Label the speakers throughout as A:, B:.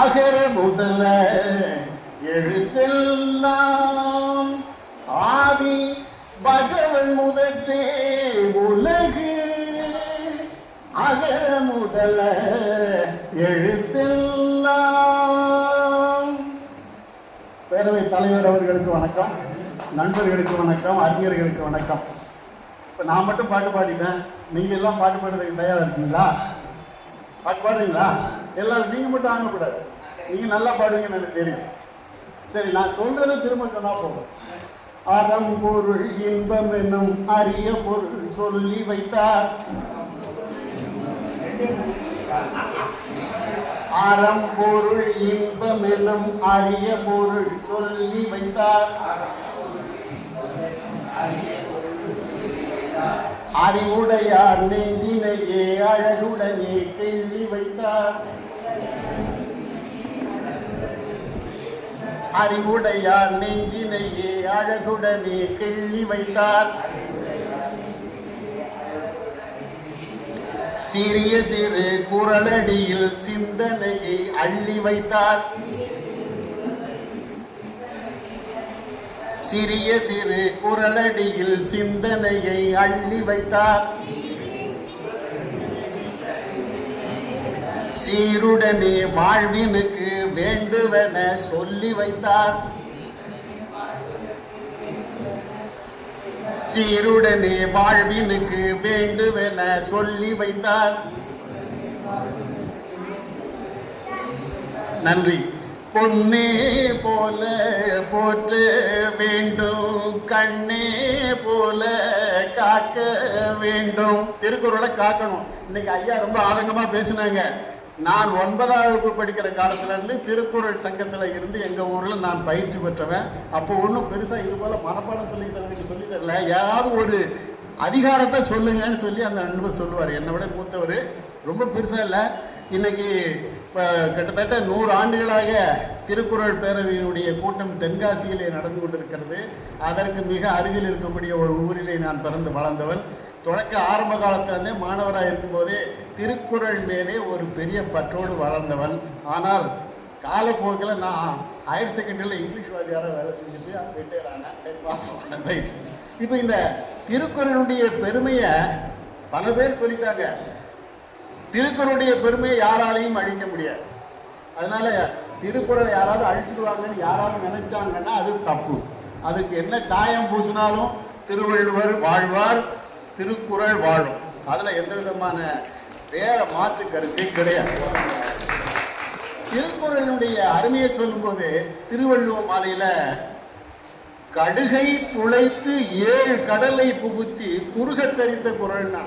A: அகர முதல எழுத்தெல்லாம் ஆதி பகவன் முதற்றே உலகு அகர முதல எழுத்தெல்லாம் பேரவை தலைவர் அவர்களுக்கு வணக்கம் நண்பர்களுக்கு வணக்கம் அறிஞர்களுக்கு வணக்கம் இப்போ நான் மட்டும் பாட்டு பாடிட்டேன் நீங்க எல்லாம் பாட்டு பாடுறதுக்கு தயாரா இருக்கீங்களா பாட்டு பாடுறீங்களா எல்லாரும் நீங்க மட்டும் ஆகக்கூடாது நீங்கள் நல்லா பாடுவீங்கன்னு எனக்கு தெரியும் சரி நான் சொல்றது திரும்ப சொன்னா போதும் அறம் பொருள் இன்பம் என்னும் அரிய பொருள் சொல்லி வைத்தார் அறம் பொருள் இன்பம் எனும் அரிய பொருள் சொல்லி வைத்தார் அறிவுடையார் நெஞ்சினையே அழகுடனே கேள்வி வைத்தார் அறிவுடையார் நெஞ்சினையே அழகுடனே கிள்ளி வைத்தார் சிறிய சிறு குரலடியில் சிந்தனையை அள்ளி வைத்தார் சிறிய சிறு குரலடியில் சிந்தனையை அள்ளி வைத்தார் சீருடனே வாழ்வினுக்கு வேண்டுவென சொல்லி வைத்தார் சீருடனே வாழ்வினுக்கு வேண்டுவென சொல்லி வைத்தார் நன்றி பொன்னே போல போற்ற வேண்டும் கண்ணே போல காக்க வேண்டும் திருக்குறளை காக்கணும் இன்னைக்கு ஐயா ரொம்ப ஆதங்கமாக பேசினாங்க நான் ஒன்பதாம் வகுப்பு படிக்கிற காலத்துலேருந்து திருக்குறள் சங்கத்தில் இருந்து எங்கள் ஊரில் நான் பயிற்சி பெற்றவன் அப்போ ஒன்றும் பெருசாக இது போல் மனப்பாடம் சொல்லி தரதுக்கு சொல்லி தரல ஏதாவது ஒரு அதிகாரத்தை சொல்லுங்கன்னு சொல்லி அந்த நண்பர் சொல்லுவார் என்னை விட மூத்தவர் ரொம்ப பெருசாக இல்லை இன்னைக்கு இப்போ கிட்டத்தட்ட நூறு ஆண்டுகளாக திருக்குறள் பேரவையினுடைய கூட்டம் தென்காசியிலே நடந்து கொண்டிருக்கிறது அதற்கு மிக அருகில் இருக்கக்கூடிய ஒரு ஊரிலே நான் பிறந்து வளர்ந்தவன் தொடக்க ஆரம்ப காலத்திலிருந்தே மாணவராக இருக்கும்போதே திருக்குறள் மேலே ஒரு பெரிய பற்றோடு வளர்ந்தவன் ஆனால் காலப்போக்கில் நான் ஹையர் செகண்டரியில் இங்கிலீஷ் வாதியாராக வேலை செஞ்சுட்டு ரிட்டையர் ஆனேன் ரைட் இப்போ இந்த திருக்குறளுடைய பெருமையை பல பேர் சொல்லிட்டாங்க திருக்குறளுடைய பெருமையை யாராலையும் அழிக்க முடியாது அதனால திருக்குறளை யாராவது அழிச்சுடுவாங்கன்னு யாராவது நினைச்சாங்கன்னா அது தப்பு அதுக்கு என்ன சாயம் பூசினாலும் திருவள்ளுவர் வாழ்வார் திருக்குறள் வாழும் அதில் எந்த விதமான வேற மாற்று கருத்தே கிடையாது திருக்குறளினுடைய அருமையை சொல்லும்போது திருவள்ளுவர் மாலையில் கடுகை துளைத்து ஏழு கடலை புகுத்தி குறுக தெரிந்த குரல்னா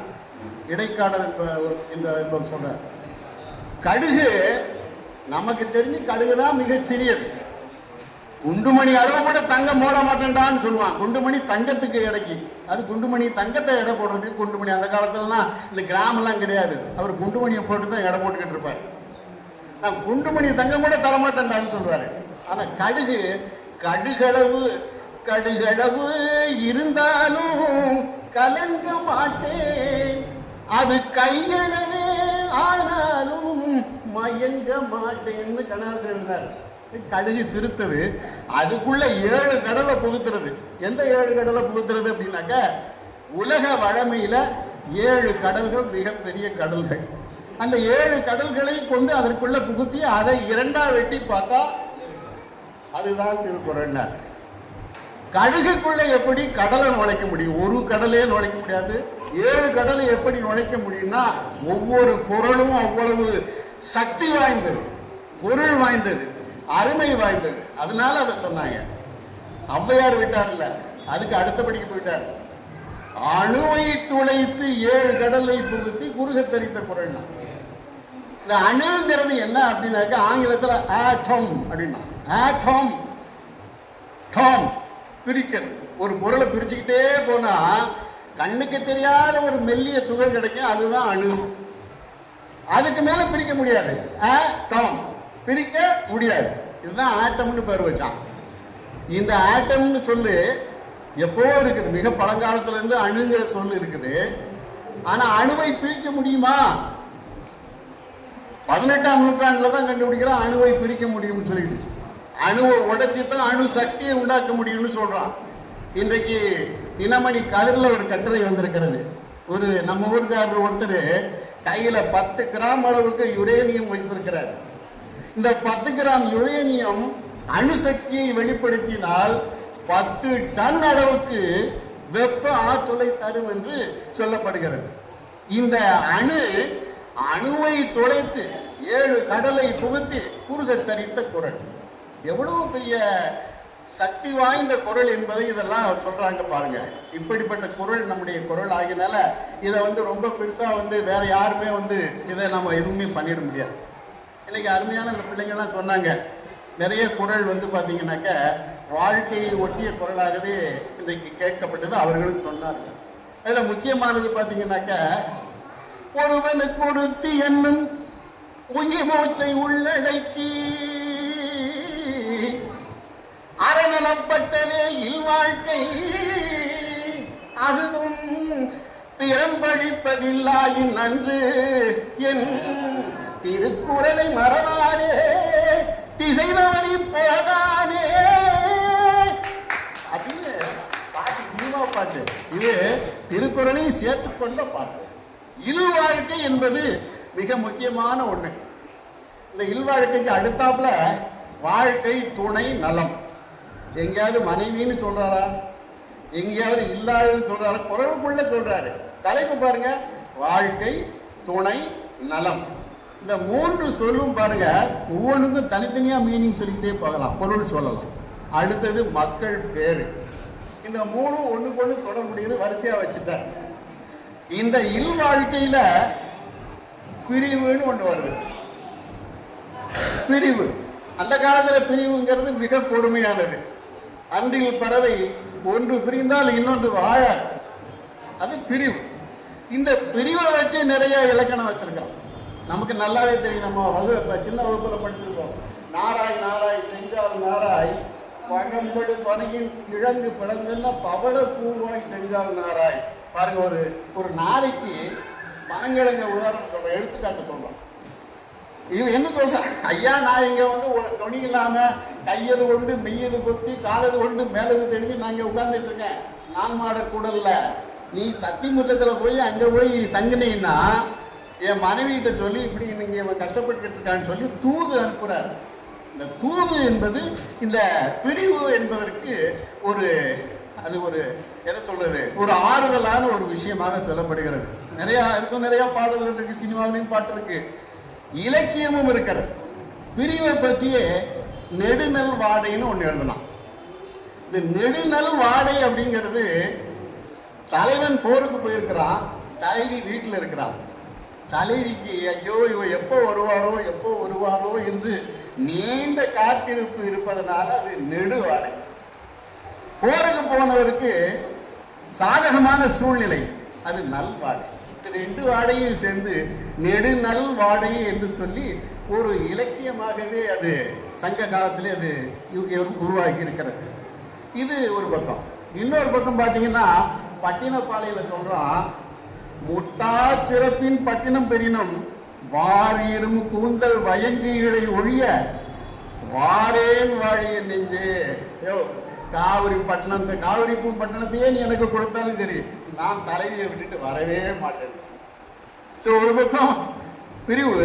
A: இடைக்காடல் என்ப என்பவர் சொல்றார் கடுகு நமக்கு தெரிஞ்சு கடுகு தான் மிக சிறியது குண்டுமணி அளவு கூட தங்கம் போட மாட்டேன்டான்னு சொல்லுவான் குண்டுமணி தங்கத்துக்கு இடைக்கு அது குண்டுமணி தங்கத்தை எடை போடுறது குண்டுமணி அந்த காலத்துலலாம் இந்த கிராமம்லாம் கிடையாது அவர் குண்டுமணியை போட்டு தான் எடை போட்டுக்கிட்டு இருப்பார் நான் குண்டுமணி தங்கம் கூட தரமாட்டேன்டான்னு சொல்லுவார் ஆனால் கடுகு கடுகளவு கடுகளவு இருந்தாலும் கலங்க மாட்டேன் அது கையளவே ஆனாலும் மயங்க மாட்டேன்னு கணாசன் எழுதினார் கடுகு சிறுத்தது அதுக்குள்ள ஏழு கடலை புகுத்துறது எந்த ஏழு கடலை புகுத்துறது அப்படின்னாக்க உலக வழமையில ஏழு கடல்கள் மிகப்பெரிய கடல்கள் அந்த ஏழு கடல்களை கொண்டு அதற்குள்ள புகுத்தி அதை இரண்டா வெட்டி பார்த்தா அதுதான் திருக்குறள் கடுகுக்குள்ள எப்படி கடலை நுழைக்க முடியும் ஒரு கடலே நுழைக்க முடியாது ஏழு கடலை எப்படி நுழைக்க முடியும்னா ஒவ்வொரு குரலும் அவ்வளவு சக்தி வாய்ந்தது பொருள் வாய்ந்தது அருமை வாய்ந்தது அதனால அதை சொன்னாங்க ஔவையார் விட்டார்ல அதுக்கு அடுத்தபடிக்கு போயிட்டார் அணுவை துளைத்து ஏழு கடலை புகுத்தி குறுக தெரித்த குரல்னா இந்த அணுங்கிறது என்ன அப்படின்னாக்கா ஆங்கிலத்தில் ஆட்டோம் அப்படின்னா ஆட்டோம் டாம் பிரிக்கிறது ஒரு பொருளை பிரிச்சுக்கிட்டே போனால் கண்ணுக்கு தெரியாத ஒரு மெல்லிய துகள் கிடைக்கும் அதுதான் அணு அதுக்கு மேலே பிரிக்க முடியாது தவம் பிரிக்க முடியாது இதுதான் ஆட்டம்னு பேர் வச்சான் இந்த ஆட்டம்னு சொல்லு எப்போ இருக்குது மிக பழங்காலத்துலேருந்து அணுங்கிற சொல் இருக்குது ஆனால் அணுவை பிரிக்க முடியுமா பதினெட்டாம் நூற்றாண்டில் தான் கண்டுபிடிக்கிறான் அணுவை பிரிக்க முடியும்னு சொல்லிட்டு அணுவை உடைச்சி தான் அணு சக்தியை உண்டாக்க முடியும்னு சொல்கிறான் இன்றைக்கு தினமணி கதிரில் ஒரு கட்டுரை வந்திருக்கிறது ஒரு நம்ம ஊருக்காரர் ஒருத்தர் கையில் பத்து கிராம் அளவுக்கு யுரேனியம் வைத்திருக்கிறார் இந்த பத்து கிராம் யுரேனியம் அணுசக்தியை வெளிப்படுத்தினால் பத்து டன் அளவுக்கு வெப்ப ஆற்றலை தரும் என்று சொல்லப்படுகிறது இந்த அணு அணுவை துடைத்து ஏழு கடலை புகுத்து கூறுகத்தரித்த குரல் எவ்வளவு பெரிய சக்தி வாய்ந்த குரல் என்பதை இதெல்லாம் சொல்கிறாங்க பாருங்க இப்படிப்பட்ட குரல் நம்முடைய குரல் ஆகினால இதை வந்து ரொம்ப பெருசாக வந்து வேற யாருமே வந்து இதை நம்ம எதுவுமே பண்ணிட முடியாது இன்னைக்கு அருமையான அந்த பிள்ளைங்கள்லாம் சொன்னாங்க நிறைய குரல் வந்து பார்த்தீங்கன்னாக்க வாழ்க்கையை ஒட்டிய குரலாகவே இன்னைக்கு கேட்கப்பட்டது அவர்களும் சொன்னார்கள் அதில் முக்கியமானது பார்த்தீங்கன்னாக்க ஒருவனுக்கு ஒருத்தி என்னும் உயிர் மூச்சை உள்ளடக்கி அரணப்பட்டதே இல்வாழ்க்கை அதுவும் திறம்பழிப்பதில்லாயின் நன்று என் திருக்குறளை மறவானே திசைதவனி போதானே அப்படின்னு பாட்டு பாட்டு இது திருக்குறளையும் சேர்த்துக்கொண்ட பாட்டு இல்வாழ்க்கை என்பது மிக முக்கியமான ஒன்று இந்த இல்வாழ்க்கைக்கு அடுத்தாப்புல வாழ்க்கை துணை நலம் எங்கேயாவது மனைவின்னு சொல்கிறாரா எங்கேயாவது இல்லாதுன்னு சொல்கிறாரு குரலுக்குள்ளே சொல்கிறாரு தலைப்பு பாருங்கள் வாழ்க்கை துணை நலம் இந்த மூன்று சொல்லும் பாருங்க ஒவ்வொன்றுக்கும் தனித்தனியாக மீனிங் சொல்லிக்கிட்டே போகலாம் பொருள் சொல்லலாம் அடுத்தது மக்கள் பேர் இந்த மூணும் ஒன்று ஒன்று தொடர முடியுது வரிசையாக வச்சுட்டார் இந்த இல் வாழ்க்கையில் பிரிவுன்னு ஒன்று வருது பிரிவு அந்த காலத்தில் பிரிவுங்கிறது மிக கொடுமையானது அன்றில் பறவை ஒன்று பிரிந்தால் இன்னொன்று வாழாது அது பிரிவு இந்த பிரிவை வச்சு நிறைய இலக்கணம் வச்சிருக்கிறோம் நமக்கு நல்லாவே தெரியும் நம்ம வகுப்பு சின்ன வகுப்பில் படிச்சிருக்கோம் நாராய் நாராய் செங்கால் நாராய் பகம்படு பனையில் கிழங்கு பிளங்குன்னா பவள பூவாய் செங்கால் நாராய் பாருங்க ஒரு ஒரு நாளைக்கு பனங்கிழங்க உதாரணம் எடுத்துக்காட்டு சொல்றோம் இவன் என்ன சொல்கிறான் ஐயா நான் இங்கே வந்து துணி இல்லாமல் கையது கொண்டு மெய்யது கொத்தி காலது கொண்டு மேலது தெரிஞ்சு நான் இங்கே உட்கார்ந்துட்டு இருக்கேன் நான் கூடல்ல நீ முற்றத்தில் போய் அங்கே போய் தங்கினீன்னா என் மனைவிகிட்ட சொல்லி இப்படி நீங்க இவன் கஷ்டப்பட்டு இருக்கான்னு சொல்லி தூது அனுப்புறாரு இந்த தூது என்பது இந்த பிரிவு என்பதற்கு ஒரு அது ஒரு என்ன சொல்கிறது ஒரு ஆறுதலான ஒரு விஷயமாக சொல்லப்படுகிறது நிறையா இருக்கும் நிறையா பாடல்கள் இருக்குது சினிமாவிலையும் பாட்டு இருக்குது இலக்கியமும் இருக்கிறது பிரிவை பற்றிய நெடுநல் வாடைன்னு ஒன்று எழுதலாம் இந்த நெடுநல் வாடை அப்படிங்கிறது தலைவன் போருக்கு போயிருக்கிறான் தலைவி வீட்டில் இருக்கிறான் தலைவிக்கு ஐயோ இவ எப்போ வருவாரோ எப்போ வருவாரோ என்று நீண்ட காத்திருப்பு இருப்பதனால அது நெடுவாடை போருக்கு போனவருக்கு சாதகமான சூழ்நிலை அது நல்வாடை இந்த ரெண்டு வாடையும் சேர்ந்து நெடுநல் வாடகை என்று சொல்லி ஒரு இலக்கியமாகவே அது சங்க காலத்திலே அது உருவாக்கி இருக்கிறது இது ஒரு பக்கம் இன்னொரு பக்கம் பார்த்தீங்கன்னா பட்டினப்பாளையில் சொல்கிறோம் முட்டா சிறப்பின் பட்டினம் பெரியனும் வாரியிரும் கூந்தல் வயங்கிகளை ஒழிய வாடேன் வாழிய நெஞ்சு காவிரி பட்டணத்தை காவிரி பூ பட்டணத்தையே நீ எனக்கு கொடுத்தாலும் சரி நான் தலைவியை விட்டுட்டு வரவே மாட்டேன் ஸோ ஒரு பக்கம் பிரிவு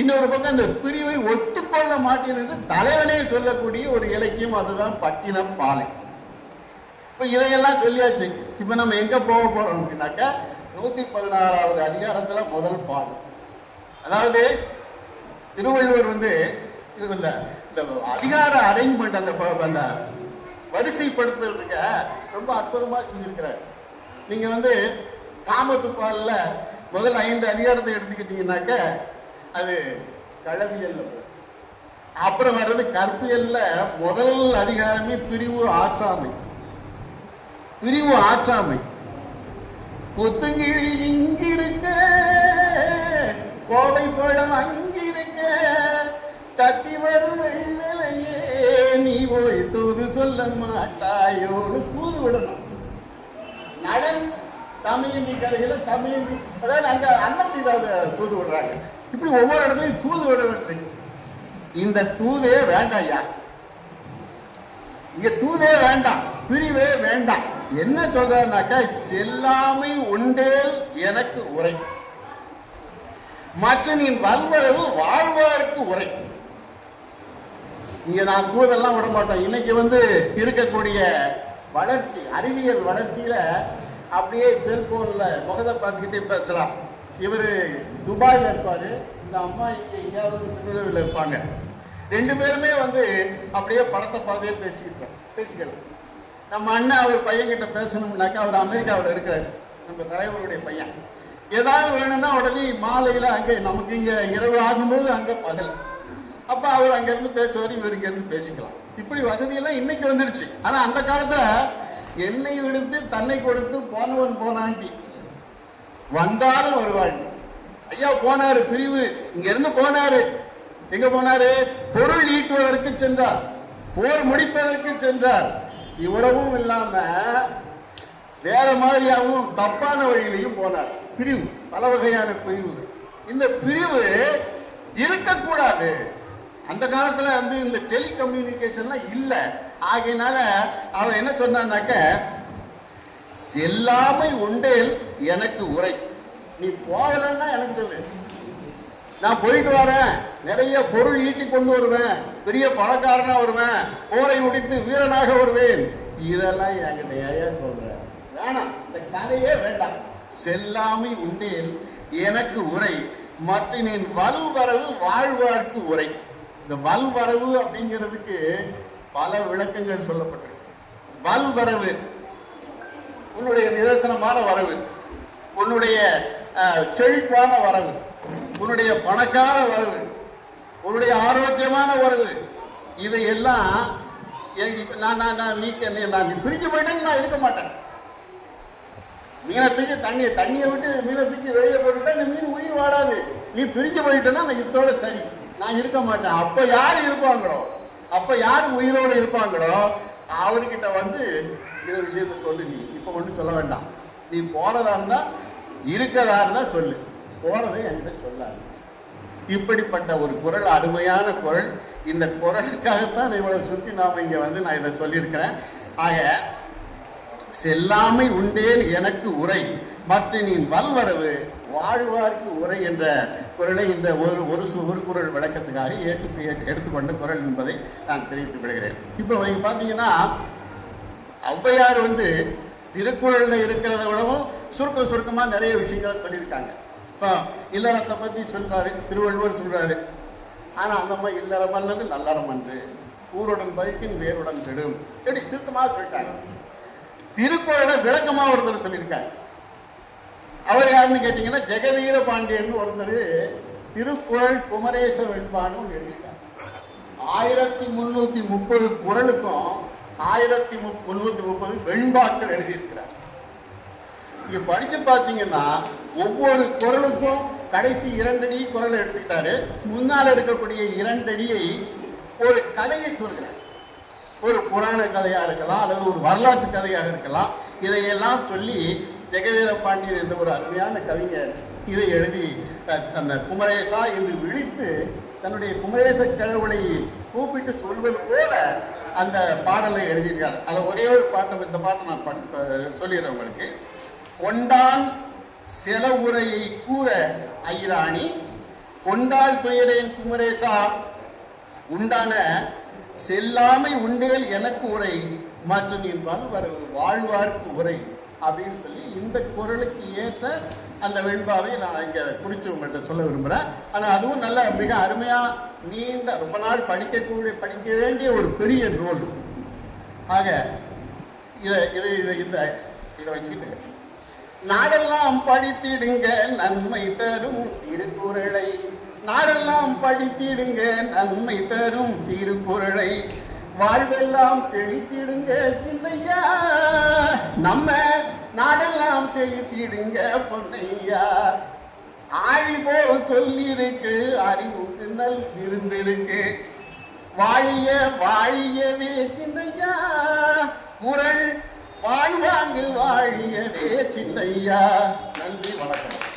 A: இன்னொரு பக்கம் இந்த பிரிவை ஒத்துக்கொள்ள மாட்டேன் என்று தலைவனே சொல்லக்கூடிய ஒரு இலக்கியம் அதுதான் பட்டினம் பாலை இப்போ இதையெல்லாம் சொல்லியாச்சு இப்போ நம்ம எங்கே போக போகிறோம் அப்படின்னாக்கா நூற்றி பதினாறாவது அதிகாரத்தில் முதல் பாடல் அதாவது திருவள்ளுவர் வந்து இந்த இந்த அதிகார அரேஞ்ச்மெண்ட் அந்த அந்த வரிசைப்படுத்துறதுக்கு ரொம்ப அற்புதமாக செஞ்சிருக்கிறார் நீங்கள் வந்து காமத்துப்பாலில் முதல் ஐந்து அதிகாரத்தை எடுத்துக்கிட்டீங்கன்னாக்க அது கழவியல் அப்புறம் வர்றது கற்பியல்ல முதல் அதிகாரமே பிரிவு ஆற்றாமை பிரிவு ஆற்றாமை கொத்துங்கிழி இங்கிருக்க கோடை பழம் அங்கிருக்க தத்தி வரும் வெள்ளையே நீ போய் தூது சொல்ல மாட்டாயோன்னு தூது விடணும் நடன் தமிழந்தி கதைகள் தமிழந்தி அதாவது அந்த அன்னத்தை இதாவது தூது விடுறாங்க இப்படி ஒவ்வொரு இடத்துலையும் தூது விட வேண்டும் இந்த தூதே வேண்டாம் ஐயா இங்க தூதே வேண்டாம் பிரிவே வேண்டாம் என்ன சொல்றாருனாக்கா செல்லாமை உண்டேல் எனக்கு உரை மற்ற நீ வல்வரவு வாழ்வாருக்கு உரைக்கும் இங்கே நான் கூதெல்லாம் விட மாட்டோம் இன்னைக்கு வந்து இருக்கக்கூடிய வளர்ச்சி அறிவியல் வளர்ச்சியில் அப்படியே செல்ஃபோனில் முகத்தை பார்த்துக்கிட்டே பேசலாம் இவர் துபாயில் இருப்பார் இந்த அம்மா இங்கே எங்கேயாவது திருநெல்வேலியில் இருப்பாங்க ரெண்டு பேருமே வந்து அப்படியே படத்தை பார்த்தே பேசிக்கிட்டோம் பேசிக்கலாம் நம்ம அண்ணன் அவர் பையன்கிட்ட பேசணும்னாக்கா அவர் அமெரிக்காவில் இருக்கிறார் நம்ம தலைவருடைய பையன் ஏதாவது வேணும்னா உடனே மாலையில் அங்கே நமக்கு இங்கே இரவு ஆகும்போது அங்கே பகல் அப்போ அவர் அங்கேருந்து பேசுவார் இவர் இங்கேருந்து பேசிக்கலாம் இப்படி வசதியெல்லாம் இன்னைக்கு வந்துருச்சு ஆனால் அந்த காலத்தில் என்னை விடுத்து தன்னை கொடுத்து போனவன் போனாண்டி வந்தாலும் வருவாள் ஐயா போனாரு பிரிவு இங்கேருந்து போனாரு எங்க போனாரு பொருள் ஈட்டுவதற்கு சென்றார் போர் முடிப்பதற்கு சென்றார் இவ்வளவும் இல்லாம வேற மாதிரியாகவும் தப்பான வழியிலையும் போனார் பிரிவு பல வகையான பிரிவுகள் இந்த பிரிவு இருக்கக்கூடாது அந்த காலத்தில் வந்து இந்த டெலிகம்யூனிகேஷன்லாம் இல்லை ஆகையினால அவன் என்ன சொன்னான்னாக்க செல்லாமை உண்டேல் எனக்கு உரை நீ போகலன்னா எனக்கு சொல்லு நான் போயிட்டு வரேன் நிறைய பொருள் ஈட்டி கொண்டு வருவேன் பெரிய பணக்காரனா வருவேன் போரை முடித்து வீரனாக வருவேன் இதெல்லாம் என்கிட்ட ஏயா சொல்றேன் வேணாம் இந்த கதையே வேண்டாம் செல்லாமை உண்டேல் எனக்கு உரை மற்ற வலுவரவு வாழ்வாழ்க்கு உரை இந்த வல்வரவு அப்படிங்கிறதுக்கு பல விளக்கங்கள் சொல்லப்பட்டிருக்கு வல்வரவு உன்னுடைய நிதர்சனமான வரவு உன்னுடைய செழிப்பான வரவு உன்னுடைய பணக்கார வரவு உன்னுடைய ஆரோக்கியமான வரவு இதையெல்லாம் நான் நான் நான் நீக்க நான் பிரிஞ்சு போயிட்டேன்னு நான் இருக்க மாட்டேன் மீனத்துக்கு தண்ணியை தண்ணியை விட்டு மீனத்துக்கு வெளியே போட்டுட்டா இந்த மீன் உயிர் வாடாது நீ பிரிஞ்சு போயிட்டேன்னா நான் இதோட சரி நான் இருக்க மாட்டேன் அப்ப யார் இருப்பாங்களோ அப்ப யார் உயிரோடு இருப்பாங்களோ அவர்கிட்ட வந்து இந்த விஷயத்த சொல்லு நீ இப்ப ஒன்றும் சொல்ல வேண்டாம் நீ போறதா இருந்தா இருக்கதா இருந்தா சொல்லு போறதை என்கிட்ட சொல்லாது இப்படிப்பட்ட ஒரு குரல் அருமையான குரல் இந்த குரலுக்காகத்தான் இவ்வளவு சுற்றி நாம இங்கே வந்து நான் இதை சொல்லியிருக்கிறேன் ஆக செல்லாமை உண்டேன் எனக்கு உரை மற்ற நீ வல்வரவு வாழ்வார்க்கு உரை என்ற குரலை இந்த ஒரு ஒரு ஒரு குரல் விளக்கத்துக்காக ஏற்று எடுத்துக்கொண்ட குரல் என்பதை நான் தெரிவித்துக் கொள்கிறேன் இப்போ நீங்கள் பார்த்தீங்கன்னா ஔவையார் வந்து திருக்குறளில் இருக்கிறத விடவும் சுருக்கம் சுருக்கமாக நிறைய விஷயங்களை சொல்லியிருக்காங்க இப்போ இல்லறத்தை பற்றி சொல்கிறாரு திருவள்ளுவர் சொல்கிறாரு ஆனால் அந்த மாதிரி இல்லறம் அல்லது நல்லறம் அன்று ஊருடன் பழிக்கின் வேருடன் கெடும் எப்படி சுருக்கமாக சொல்லிட்டாங்க திருக்குறளை விளக்கமாக ஒருத்தர் சொல்லியிருக்காரு அவர் யாருன்னு கேட்டிங்கன்னா ஜெகவீர பாண்டியன் ஒருத்தர் திருக்குறள் குமரேச வெண்பான்னு ஒன்று எழுதிட்டார் ஆயிரத்தி முன்னூத்தி முப்பது குரலுக்கும் ஆயிரத்தி முன்னூத்தி முப்பது வெண்பாக்கள் எழுதியிருக்கிறார் இங்க படிச்சு பார்த்தீங்கன்னா ஒவ்வொரு குரலுக்கும் கடைசி இரண்டடி குரல் எடுத்துக்கிட்டாரு முன்னால் இருக்கக்கூடிய இரண்டடியை ஒரு கதையை சொல்கிறார் ஒரு புராண கதையாக இருக்கலாம் அல்லது ஒரு வரலாற்று கதையாக இருக்கலாம் இதையெல்லாம் சொல்லி ஜெகவீர பாண்டியன் என்ற ஒரு அருமையான கவிஞர் இதை எழுதி அந்த குமரேசா என்று விழித்து தன்னுடைய குமரேச கழுவனை கூப்பிட்டு சொல்வது போல அந்த பாடலை எழுதியிருக்கார் அதில் ஒரே ஒரு பாட்டம் இந்த பாட்டை நான் சொல்லிடுறேன் உங்களுக்கு கொண்டான் சில உரையை கூற ஐராணி கொண்டால் துயரேன் குமரேசா உண்டான செல்லாமை உண்டுகள் எனக்கு உரை மற்றும் என்பால் வாழ்வார்க்கு உரை அப்படின்னு சொல்லி இந்த குரலுக்கு ஏற்ற அந்த வெண்பாவை நான் இங்கே குறித்து உங்கள்கிட்ட சொல்ல விரும்புகிறேன் ஆனால் அதுவும் நல்ல மிக அருமையாக நீண்ட ரொம்ப நாள் படிக்கக்கூடிய படிக்க வேண்டிய ஒரு பெரிய நூல் ஆக இதை இதை இதை இந்த இதை வச்சுக்கிட்டு நாடெல்லாம் படித்திடுங்க நன்மை பெறும் திருக்குறளை நாடெல்லாம் படித்திடுங்க நன்மை பெறும் திருக்குறளை வாழ்வெல்லாம் செழித்திடுங்க சின்னையா நம்ம நாடெல்லாம் செழித்திடுங்க பொன்னையா ஆழி போல் இருக்கு அறிவுக்கு நல் இருந்திருக்கு வாழிய வாழியவே சின்னையா குரல் வாழ்வாங்கு வாழியவே சின்னையா நன்றி வணக்கம்